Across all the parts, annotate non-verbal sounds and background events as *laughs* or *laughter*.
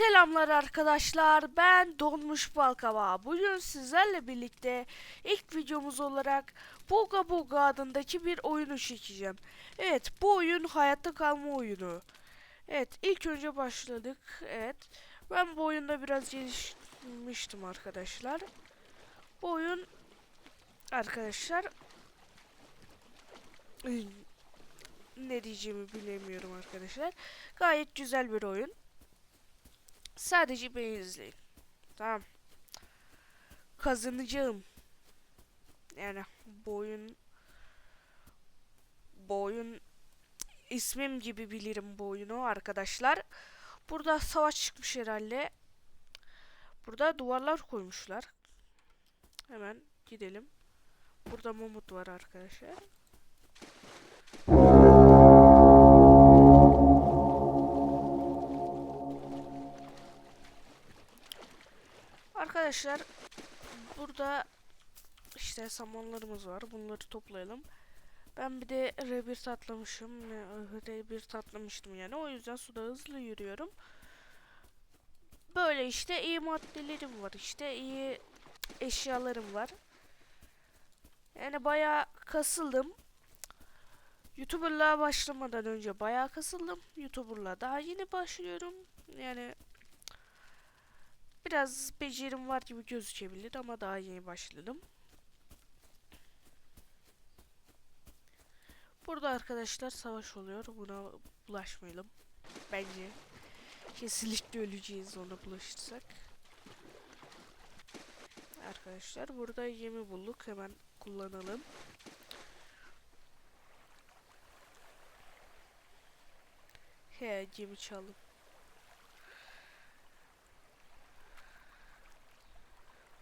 Selamlar arkadaşlar. Ben Donmuş Balkava. Bugün sizlerle birlikte ilk videomuz olarak Buga Buga adındaki bir oyunu çekeceğim. Evet, bu oyun hayatta kalma oyunu. Evet, ilk önce başladık. Evet. Ben bu oyunda biraz gelişmiştim arkadaşlar. Bu oyun arkadaşlar ne diyeceğimi bilemiyorum arkadaşlar. Gayet güzel bir oyun. Sadece beni izleyin. Tamam. Kazanacağım. Yani bu oyun bu oyun ismim gibi bilirim bu oyunu arkadaşlar. Burada savaş çıkmış herhalde. Burada duvarlar koymuşlar. Hemen gidelim. Burada Mamut var arkadaşlar. Arkadaşlar burada işte samanlarımız var. Bunları toplayalım. Ben bir de rebirth atlamışım. Rebirth atlamıştım yani. O yüzden suda hızlı yürüyorum. Böyle işte iyi maddelerim var. işte iyi eşyalarım var. Yani bayağı kasıldım. YouTuber'lığa başlamadan önce bayağı kasıldım. YouTuber'lığa daha yeni başlıyorum. Yani Biraz becerim var gibi gözükebilir ama daha yeni başladım. Burada arkadaşlar savaş oluyor. Buna bulaşmayalım. Bence. Kesinlikle öleceğiz ona bulaşırsak. Arkadaşlar burada yemi bulduk. Hemen kullanalım. He gemi çaldım.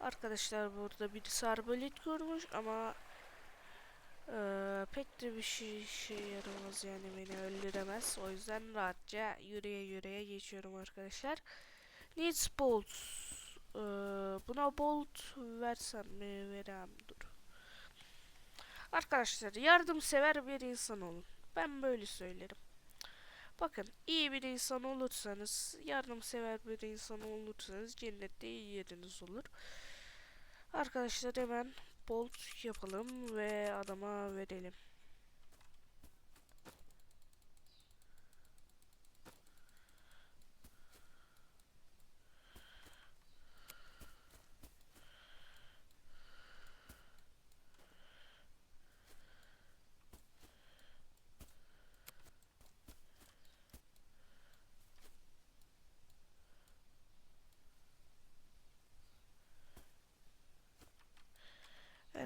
Arkadaşlar burada birisi arbalet görmüş ama ee, pek de bir şey, şey yaramaz yani beni öldüremez. O yüzden rahatça yürüye yürüye geçiyorum arkadaşlar. Needs bolt. Ee, buna bolt versem mi verem dur. Arkadaşlar yardımsever bir insan olun. Ben böyle söylerim. Bakın iyi bir insan olursanız, yardımsever bir insan olursanız cennette iyi yeriniz olur. Arkadaşlar hemen bolt yapalım ve adama verelim.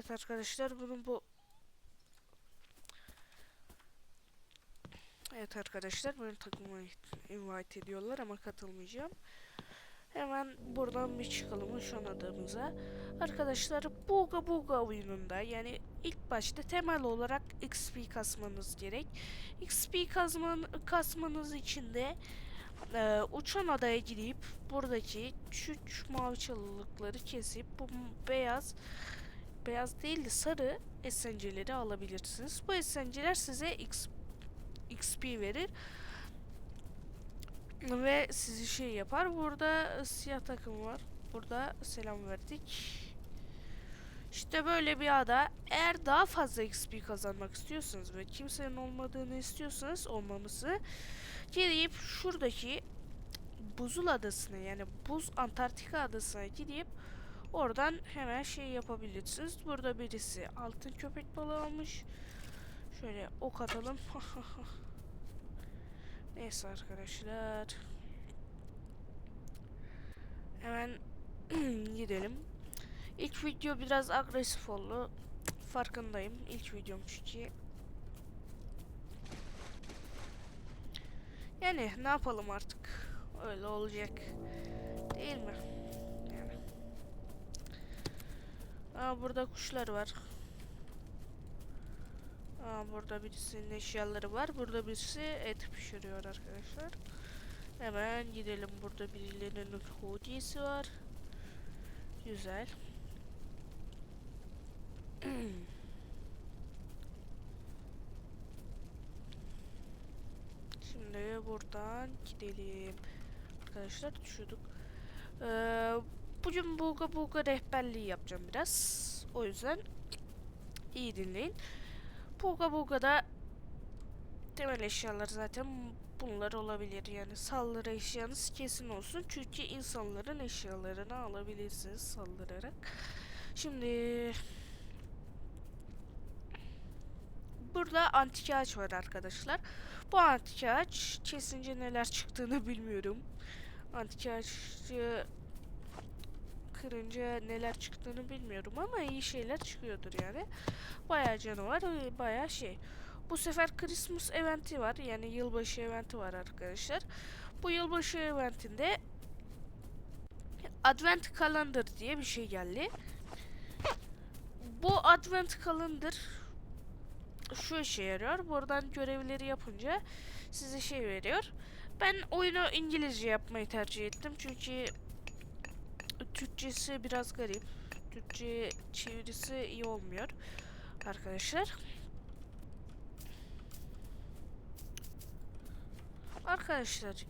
Evet arkadaşlar bunun bu Evet arkadaşlar benim takıma invite ediyorlar ama katılmayacağım. Hemen buradan bir çıkalım şu an adımıza. Arkadaşlar Buga Buga oyununda yani ilk başta temel olarak XP kasmanız gerek. XP kasman, kasmanız için de e, uçan adaya gidip buradaki şu mavi çalılıkları kesip bu beyaz beyaz değil de sarı esenceleri alabilirsiniz. Bu esenceler size X, XP verir. Ve sizi şey yapar. Burada siyah takım var. Burada selam verdik. İşte böyle bir ada. Eğer daha fazla XP kazanmak istiyorsanız ve kimsenin olmadığını istiyorsanız olmaması gidip şuradaki buzul adasına yani buz Antarktika adasına gidip Oradan hemen şey yapabilirsiniz. Burada birisi altın köpek balığı almış. Şöyle ok atalım. *laughs* Neyse arkadaşlar. Hemen *clears throat* gidelim. İlk video biraz agresif oldu. Farkındayım. İlk videom çünkü. Yani ne yapalım artık. Öyle olacak. Değil mi? Aa burada kuşlar var. Aa burada birisinin eşyaları var. Burada birisi et pişiriyor arkadaşlar. Hemen gidelim. Burada birilerinin hodisi var. Güzel. *clears throat* Şimdi buradan gidelim. arkadaşlar düşüyorduk. Ee, bugün Buga Buga rehberliği yapacağım biraz. O yüzden iyi dinleyin. Buga Buga'da temel eşyalar zaten bunlar olabilir. Yani saldırı eşyanız kesin olsun. Çünkü insanların eşyalarını alabilirsiniz saldırarak. Şimdi burada antik ağaç var arkadaşlar. Bu antik ağaç kesince neler çıktığını *laughs* bilmiyorum. Antik ağacı kırınca neler çıktığını bilmiyorum ama iyi şeyler çıkıyordur yani. Bayağı canavar, bayağı şey. Bu sefer Christmas eventi var. Yani yılbaşı eventi var arkadaşlar. Bu yılbaşı eventinde Advent Calendar diye bir şey geldi. Bu Advent Calendar şu işe yarıyor. Buradan görevleri yapınca size şey veriyor. Ben oyunu İngilizce yapmayı tercih ettim. Çünkü Türkçesi biraz garip. Türkçe çevirisi iyi olmuyor arkadaşlar. Arkadaşlar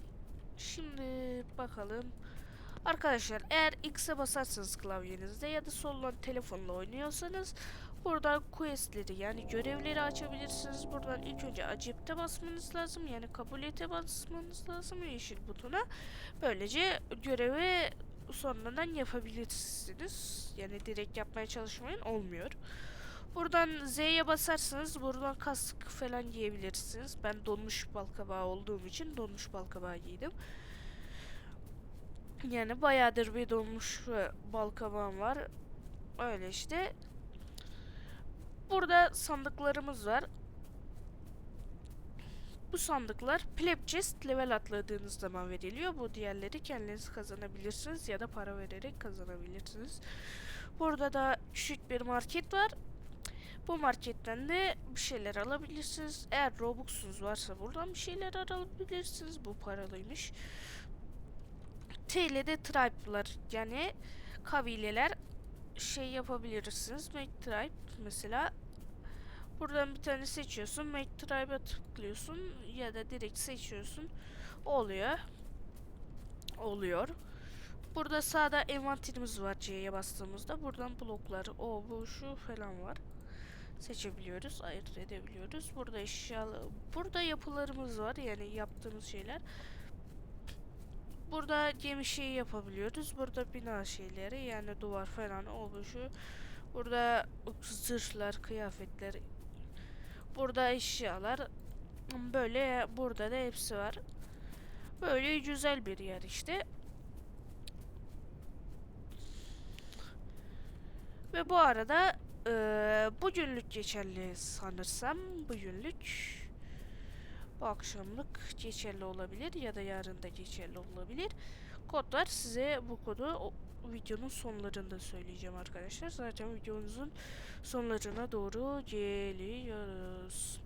şimdi bakalım. Arkadaşlar eğer X'e basarsanız klavyenizde ya da soldan telefonla oynuyorsanız buradan questleri yani görevleri açabilirsiniz. Buradan ilk önce accept'e basmanız lazım. Yani kabul ete basmanız lazım yeşil butona. Böylece görevi sonradan yapabilirsiniz. Yani direkt yapmaya çalışmayın olmuyor. Buradan Z'ye basarsanız buradan kask falan giyebilirsiniz. Ben donmuş balkabağı olduğum için donmuş balkabağı giydim. Yani bayağıdır bir donmuş balkabağım var. Öyle işte. Burada sandıklarımız var. Bu sandıklar pleb chest level atladığınız zaman veriliyor. Bu diğerleri kendiniz kazanabilirsiniz ya da para vererek kazanabilirsiniz. Burada da küçük bir market var. Bu marketten de bir şeyler alabilirsiniz. Eğer Robux'unuz varsa buradan bir şeyler alabilirsiniz. Bu paralıymış. TL'de tribe'lar yani kabileler şey yapabilirsiniz. Make tribe mesela buradan bir tane seçiyorsun. Make tribe'a tıklıyorsun ya da direkt seçiyorsun. Oluyor. Oluyor. Burada sağda envanterimiz var C'ye bastığımızda. Buradan bloklar, o, bu, şu falan var seçebiliyoruz, ayırt edebiliyoruz. Burada eşyalı, burada yapılarımız var yani yaptığımız şeyler. Burada gemi şeyi yapabiliyoruz. Burada bina şeyleri yani duvar falan oluşu. Burada zırhlar, kıyafetler. Burada eşyalar. Böyle burada da hepsi var. Böyle güzel bir yer işte. Ve bu arada ee, bugünlük geçerli sanırsam. Bugünlük. Bu akşamlık geçerli olabilir ya da yarın da geçerli olabilir. Kodlar size bu kodu o, videonun sonlarında söyleyeceğim arkadaşlar. Zaten videomuzun sonlarına doğru geliyoruz.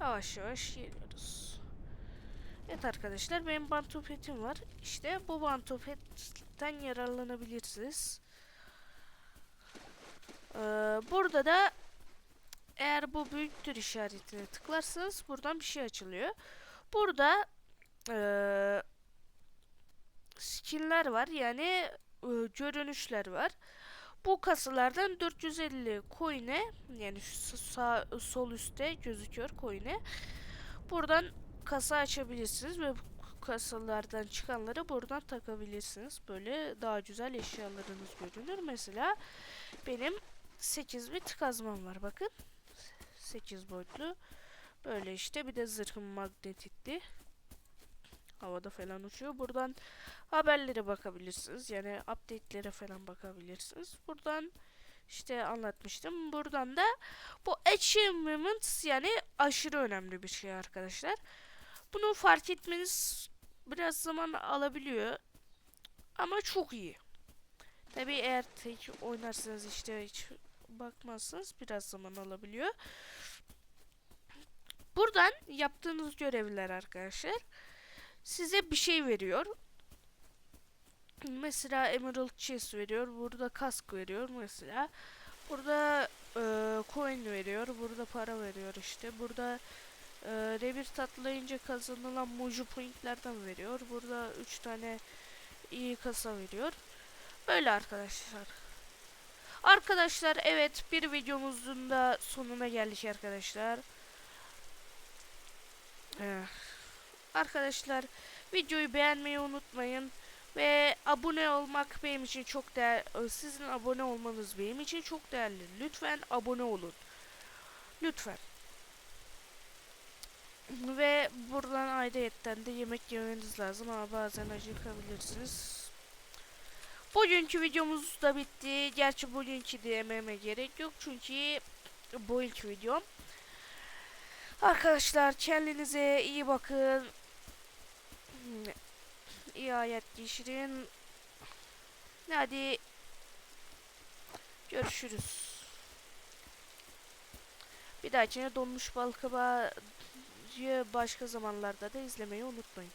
Yavaş yavaş geliyoruz. Evet arkadaşlar benim bantupetim var. İşte bu bantupetten yararlanabilirsiniz. Ee, burada da eğer bu büyüktür işaretine tıklarsanız buradan bir şey açılıyor. Burada ee, skinler var yani e, görünüşler var. Bu kasalardan 450 coin'e yani sağ sol üstte gözüküyor coin'e. Buradan kasa açabilirsiniz ve bu kasalardan çıkanları buradan takabilirsiniz. Böyle daha güzel eşyalarınız görünür. Mesela benim 8 bit kazmam var bakın. 8 boyutlu. Böyle işte bir de zırhım magnetikli. Havada falan uçuyor. Buradan haberlere bakabilirsiniz. Yani update'lere falan bakabilirsiniz. Buradan işte anlatmıştım. Buradan da bu achievements yani aşırı önemli bir şey arkadaşlar. Bunu fark etmeniz biraz zaman alabiliyor. Ama çok iyi. Tabi eğer tek oynarsanız işte hiç bakmazsanız biraz zaman alabiliyor. Buradan yaptığınız görevler arkadaşlar size bir şey veriyor. Mesela Emerald Chest veriyor. Burada kask veriyor mesela. Burada e, coin veriyor. Burada para veriyor işte. Burada Ee, revir tatlayınca kazanılan mojo pointlerden veriyor. Burada 3 tane iyi kasa veriyor. Böyle arkadaşlar. Arkadaşlar evet bir videomuzun da sonuna geldik arkadaşlar. Ee, arkadaşlar videoyu beğenmeyi unutmayın. Ve abone olmak benim için çok değer sizin abone olmanız benim için çok değerli. Lütfen abone olun. Lütfen. Ve buradan ayrıyetten de yemek yemeniz lazım ama bazen acıkabilirsiniz. Bugünkü videomuz da bitti. Gerçi bugünkü dememe gerek yok çünkü bu ilk videom. Arkadaşlar kendinize iyi bakın. İyi hayat geçirin. Hadi görüşürüz. Bir dahakine donmuş bal kabağı başka zamanlarda da izlemeyi unutmayın.